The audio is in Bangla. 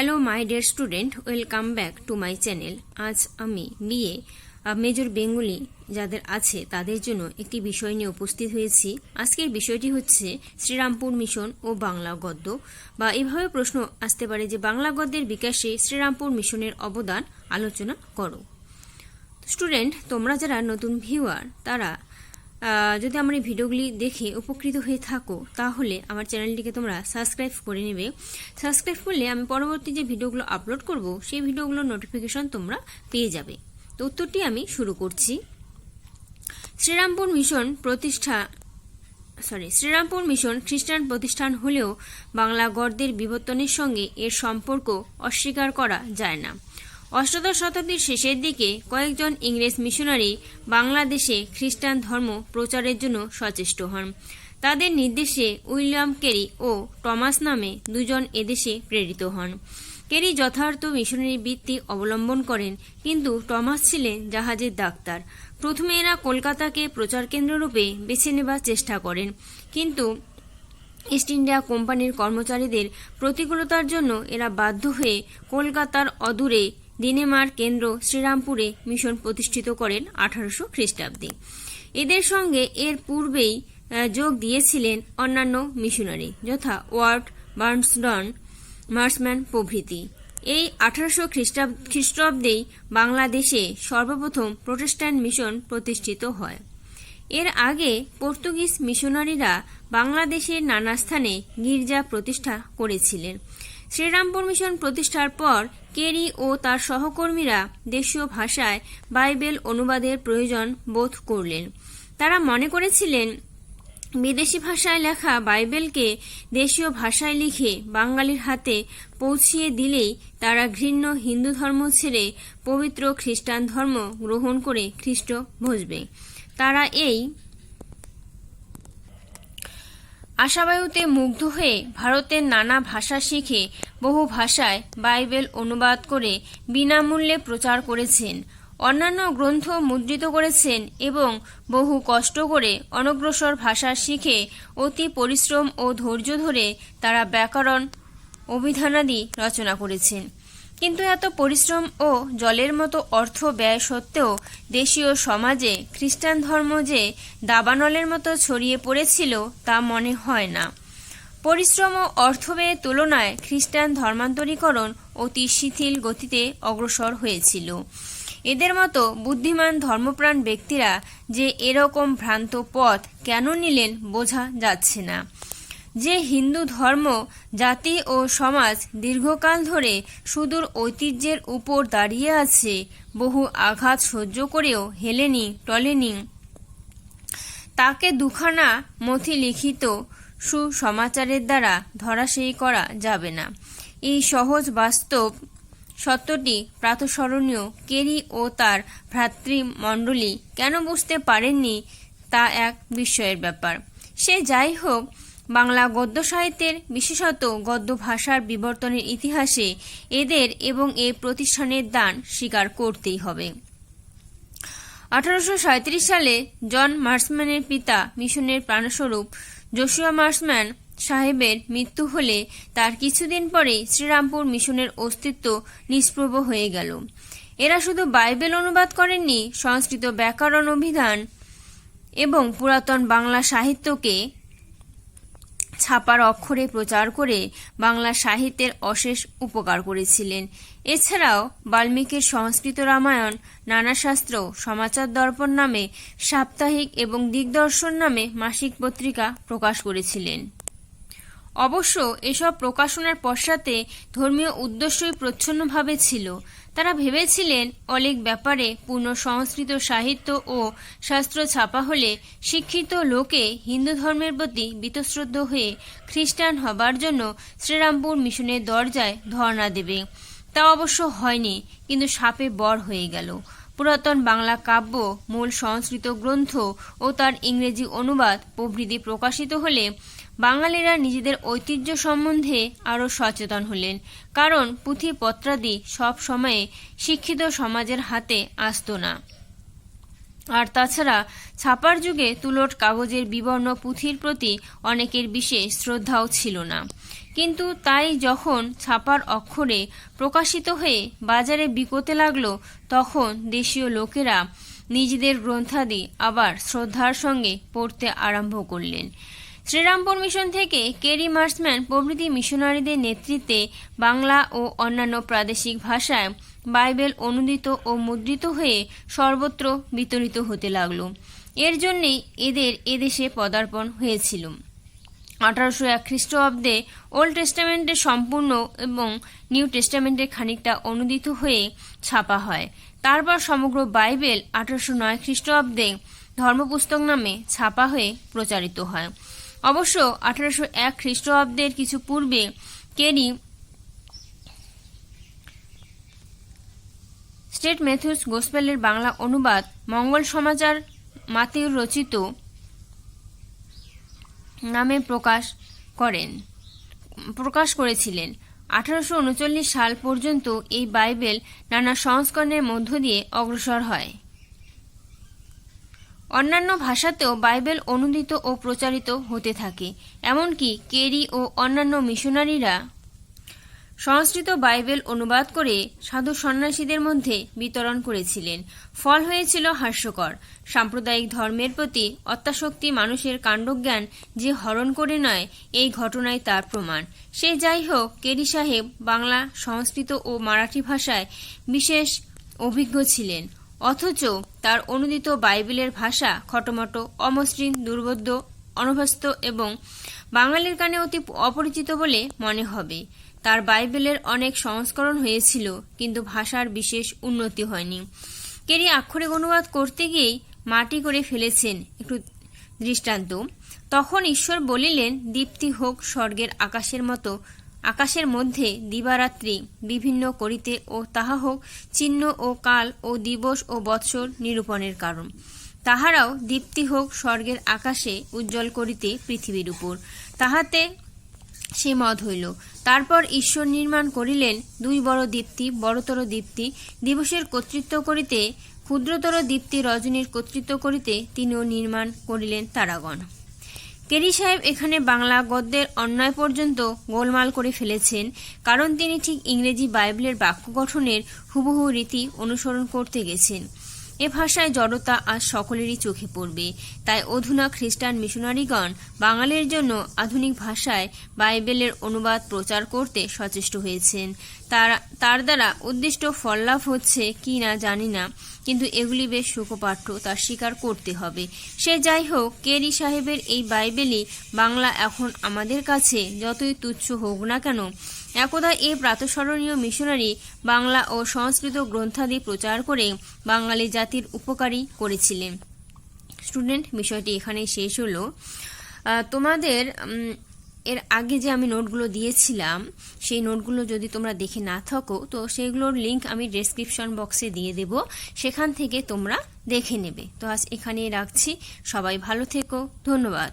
Hello my dear student welcome back to my channel আজ আমি বিএ মেজর বেঙ্গলি যাদের আছে তাদের জন্য একটি বিষয় নিয়ে উপস্থিত হয়েছি। আজকের বিষয়টি হচ্ছে শ্রীরামপুর মিশন ও বাংলা গদ্য। বা এভাবে প্রশ্ন আসতে পারে যে বাংলা গদ্যের বিকাশে শ্রীরামপুর মিশনের অবদান আলোচনা করো। স্টুডেন্ট তোমরা যারা নতুন ভিউয়ার তারা যদি আমার এই ভিডিওগুলি দেখে উপকৃত হয়ে থাকো, তাহলে আমার চ্যানেলটিকে তোমরা সাবস্ক্রাইব করে নেবে। সাবস্ক্রাইব করলে আমি পরবর্তী যে ভিডিওগুলো আপলোড করব, সেই ভিডিওগুলোর নোটিফিকেশন তোমরা পেয়ে যাবে। তো উত্তরটি আমি শুরু করছি। শ্রীরামপুর মিশন প্রতিষ্ঠা সরি শ্রীরামপুর মিশন খ্রিস্টান প্রতিষ্ঠান হলেও বাংলা গর্দের বিবর্তনের সঙ্গে এর সম্পর্ক অস্বীকার করা যায় না। অষ্টাদশ শতাব্দীর শেষের দিকে কয়েকজন ইংরেজ মিশনারি বাংলাদেশে খ্রিস্টান ধর্ম প্রচারের জন্য সচেষ্ট হন। তাদের নির্দেশে উইলিয়াম কেরি ও টমাস নামে দুজন এদেশে প্রেরিত হন। কেরি যথার্থ মিশনারি বৃত্তি অবলম্বন করেন, কিন্তু টমাস ছিলেন জাহাজের ডাক্তার। প্রথমে এরা কলকাতাকে প্রচার কেন্দ্ররূপে বেছে নেবার চেষ্টা করেন, কিন্তু ইস্ট ইন্ডিয়া কোম্পানির কর্মচারীদের প্রতিকূলতার জন্য এরা বাধ্য হয়ে কলকাতার অদূরে দিনেমার কেন্দ্র শ্রীরামপুরে মিশন প্রতিষ্ঠিত করেন আঠারোশো খ্রিস্টাব্দে। এদের সঙ্গে এর পূর্বেই যোগ দিয়েছিলেন অন্যান্য মিশনারি যথা ওয়ার্ড বার্নসডন, মার্সম্যান প্রভৃতি। এই আঠারোশো খ্রিস্টাব, খ্রিস্টাব্দেই বাংলাদেশে সর্বপ্রথম প্রোটেস্ট্যান্ট মিশন প্রতিষ্ঠিত হয়। এর আগে পর্তুগিজ মিশনারিরা বাংলাদেশের নানা স্থানে গির্জা প্রতিষ্ঠা করেছিলেন। শ্রীরামপুর মিশন প্রতিষ্ঠার পর কেরি ও তার সহকর্মীরা দেশীয় ভাষায় বাইবেল অনুবাদের প্রয়োজন বোধ করলেন। তারা মনে করেছিলেন, বিদেশি ভাষায় লেখা বাইবেলকে দেশীয় ভাষায় লিখে বাঙালির হাতে পৌঁছিয়ে দিলেই তারা ঘৃণ্য হিন্দু ধর্ম ছেড়ে পবিত্র খ্রিস্টান ধর্ম গ্রহণ করে খ্রিস্ট ভসবে তারা এই আশাবায়ুতে মুগ্ধ হয়ে ভারতের নানা ভাষা শিখে বহু ভাষায় বাইবেল অনুবাদ করে বিনামূল্যে প্রচার করেছেন। অন্যান্য গ্রন্থ মুদ্রিত করেছেন এবং বহু কষ্ট করে অনগ্রসর ভাষা শিখে অতি পরিশ্রম ও ধৈর্য ধরে তারা ব্যাকরণ, অভিধানাদি রচনা করেছেন। কিন্তু এত পরিশ্রম ও জলের মতো অর্থ ব্যয় সত্ত্বেও দেশীয় সমাজে খ্রিস্টান ধর্ম যে দাবানলের মতো ছড়িয়ে পড়েছিল তা মনে হয় না। পরিশ্রম ও অর্থ ব্যয়ের তুলনায় খ্রিস্টান ধর্মান্তরীকরণ অতি শিথিল গতিতে অগ্রসর হয়েছিল। এদের মতো বুদ্ধিমান ধর্মপ্রাণ ব্যক্তিরা যে এরকম ভ্রান্ত পথ কেন নিলেন বোঝা যাচ্ছে না। যে হিন্দু ধর্ম, জাতি ও সমাজ দীর্ঘকাল ধরে সুদূর ঐতিহ্যের উপর দাঁড়িয়ে আছে, বহু আঘাত সহ্য করেও হেলেনি, টলেনি। তাকে দুখানা মথি লিখিত সুসমাচারের দ্বারা ধরাশায়ী করা যাবে না। এই সহজ বাস্তব সত্যটি প্রাতঃস্মরণীয়। কেরি ও তার ভ্রাতৃমণ্ডলী কেন বুঝতে পারেননি তা এক বিস্ময়ের ব্যাপার। সে যাই হোক বাংলা গদ্য সাহিত্যের বিশেষত গদ্য ভাষার বিবর্তনের ইতিহাসে এদের এবং এ প্রতিষ্ঠানের দান স্বীকার করতেই হবে। আঠারোশো সাঁইত্রিশ সালে জন মার্সম্যানের পিতা মিশনের প্রাণস্বরূপ জোশুয়া মার্সম্যান সাহেবের মৃত্যু হলে তার কিছুদিন পরেই শ্রীরামপুর মিশনের অস্তিত্ব নিষ্প্রভ হয়ে গেল। এরা শুধু বাইবেল অনুবাদ করেননি, সংস্কৃত ব্যাকরণ অভিধান এবং পুরাতন বাংলা সাহিত্যকে ছাপার অক্ষরে প্রচার করে বাংলা সাহিত্যের অশেষ উপকার করেছিলেন। এছাড়াও বাল্মীকির সংস্কৃত রামায়ণ নানাশাস্ত্র সমাচার দর্পণ নামে সাপ্তাহিক এবং দিগদর্শন নামে মাসিক পত্রিকা প্রকাশ করেছিলেন। অবশ্য এসব প্রকাশনার পশ্চাতে ধর্মীয় উদ্দেশ্যই প্রচ্ছন্নভাবে ছিল। তারা ভেবেছিলেন অনেক ব্যাপারে পূর্ণ সংস্কৃত সাহিত্য ও শাস্ত্র ছাপা হলে শিক্ষিত লোকে হিন্দু ধর্মের প্রতি বীতশ্রদ্ধ হয়ে খ্রিস্টান হবার জন্য শ্রীরামপুর মিশনের দরজায় ধর্ণা দেবে। তা অবশ্য হয়নি, কিন্তু সাপে বর হয়ে গেল। পুরাতন বাংলা কাব্য, মূল সংস্কৃত গ্রন্থ ও তার ইংরেজি অনুবাদ প্রভৃতি প্রকাশিত হলে বাঙালিরা নিজেদের ঐতিহ্য সম্বন্ধে আরও সচেতন হলেন। কারণ পুঁথিপত্রাদি সব সময়ে শিক্ষিত সমাজের হাতে আসতো না। আর তাছাড়া ছাপার যুগে তুলট কাগজের বিবর্ণ পুঁথির প্রতি অনেকের বিশেষ শ্রদ্ধাও ছিল না। কিন্তু তাই যখন ছাপার অক্ষরে প্রকাশিত হয়ে বাজারে বিকোতে লাগল, তখন দেশীয় লোকেরা নিজেদের গ্রন্থাদি আবার শ্রদ্ধার সঙ্গে পড়তে আরম্ভ করলেন। শ্রীরামপুর মিশন থেকে কেরি মার্সম্যান প্রভৃতি মিশনারিদের নেতৃত্বে বাংলা ও অন্যান্য প্রাদেশিক ভাষায় বাইবেল অনুদিত ও মুদ্রিত হয়ে সর্বত্র বিতরিত হতে লাগল। এর জন্যেই এদের এদেশে পদার্পণ হয়েছিল। আঠারোশো এক খ্রিস্টাব্দে ওল্ড টেস্টামেন্টের সম্পূর্ণ এবং নিউ টেস্টামেন্টের খানিকটা অনুদিত হয়ে ছাপা হয়। তারপর সমগ্র বাইবেল আঠারোশো নয় খ্রিস্টাব্দে ধর্মপুস্তক নামে ছাপা হয়ে প্রচারিত হয়। অবশ্য আঠারোশো এক খ্রিস্টাব্দের কিছু পূর্বে কেরি স্টেট মেথুস গোসপেলের বাংলা অনুবাদ মঙ্গল সমাচার মাতিউর রচিত নামে প্রকাশ করেন, প্রকাশ করেছিলেন। আঠারোশো উনচল্লিশ সাল পর্যন্ত এই বাইবেল নানা সংস্করণের মধ্য দিয়ে অগ্রসর হয়। অন্যান্য ভাষাতেও বাইবেল অনুদিত ও প্রচারিত হতে থাকে। এমনকি কেরি ও অন্যান্য মিশনারিরা সংস্কৃত বাইবেল অনুবাদ করে সাধু সন্ন্যাসীদের মধ্যে বিতরণ করেছিলেন। ফল হয়েছিল হাস্যকর। সাম্প্রদায়িক ধর্মের প্রতি অত্যাশক্তি মানুষের কাণ্ডজ্ঞান যে হরণ করে নয়, এই ঘটনায় তার প্রমাণ। সে যাই হোক, কেরি সাহেব বাংলা, সংস্কৃত ও মারাঠি ভাষায় বিশেষ অভিজ্ঞ ছিলেন। অথচ তার অনুদিত বাইবেলের ভাষা খটোমটো, অমসৃণ, দুর্বোধ্য, অনভ্যস্ত এবং বাঙালির কানে অতি অপরিচিত বলে মনে হবে। তার বাইবেলের অনেক সংস্করণ হয়েছিল, কিন্তু ভাষার বিশেষ উন্নতি হয়নি। কেরি আক্ষরিক অনুবাদ করতে গিয়েই মাটি করে ফেলেছেন একটু দৃষ্টান্ত। তখন ঈশ্বর বলিলেন, দীপ্তি হোক স্বর্গের আকাশের মতো আকাশের মধ্যে দিবারাত্রি বিভিন্ন করিতে ও তাহা হোক চিহ্ন ও কাল ও দিবস ও বৎসর নিরূপণের কারণ। তাহারাও দীপ্তি হোক স্বর্গের আকাশে উজ্জ্বল করিতে পৃথিবীর উপর। তাহাতে সে মত হইল। তারপর ঈশ্বর নির্মাণ করিলেন দুই বড় দীপ্তি, বড়তর দীপ্তি। দিবসের কর্তৃত্ব করিতে ক্ষুদ্রতর দীপ্তি রজনীর কর্তৃত্ব করিতে তিনিও নির্মাণ করিলেন তারাগণ। কেরি সাহেব এখানে বাংলা গদ্যের অন্যায় পর্যন্ত গোলমাল করে ফেলেছেন, কারণ তিনি ঠিক ইংরেজি বাইবেলের বাক্য গঠনের হুবহু রীতি অনুসরণ করতে গেছেন। এ ভাষায় জড়তা আজ সকলেরই চোখে পড়বে। তাই অধুনা খ্রিস্টান মিশনারিগণ বাঙালির জন্য আধুনিক ভাষায় বাইবেলের অনুবাদ প্রচার করতে সচেষ্ট হয়েছেন। তার তার দ্বারা উদ্দিষ্ট ফললাভ হচ্ছে কি না জানি না, কিন্তু এগুলি বেশ সুখপাঠ্য তা স্বীকার করতে হবে। সে যাই হোক, কেরি সাহেবের এই বাইবেলই বাংলা এখন আমাদের কাছে যতই তুচ্ছ হোক না কেন একদা এই প্রাতঃস্মরণীয় মিশনারি বাংলা ও সংস্কৃত গ্রন্থাদি প্রচার করে বাঙালি জাতির উপকারী করেছিলেন। স্টুডেন্ট, বিষয়টি এখানে শেষ হলো। তোমাদের এর আগে যে আমি নোটগুলো দিয়েছিলাম, সেই নোটগুলো যদি তোমরা দেখে না থাকো, তো সেগুলোর লিংক আমি ডেসক্রিপশন বক্সে দিয়ে দেব। সেখান থেকে তোমরা দেখে নেবে। তো আজ এখানেই রাখছি। সবাই ভালো থেকো। ধন্যবাদ।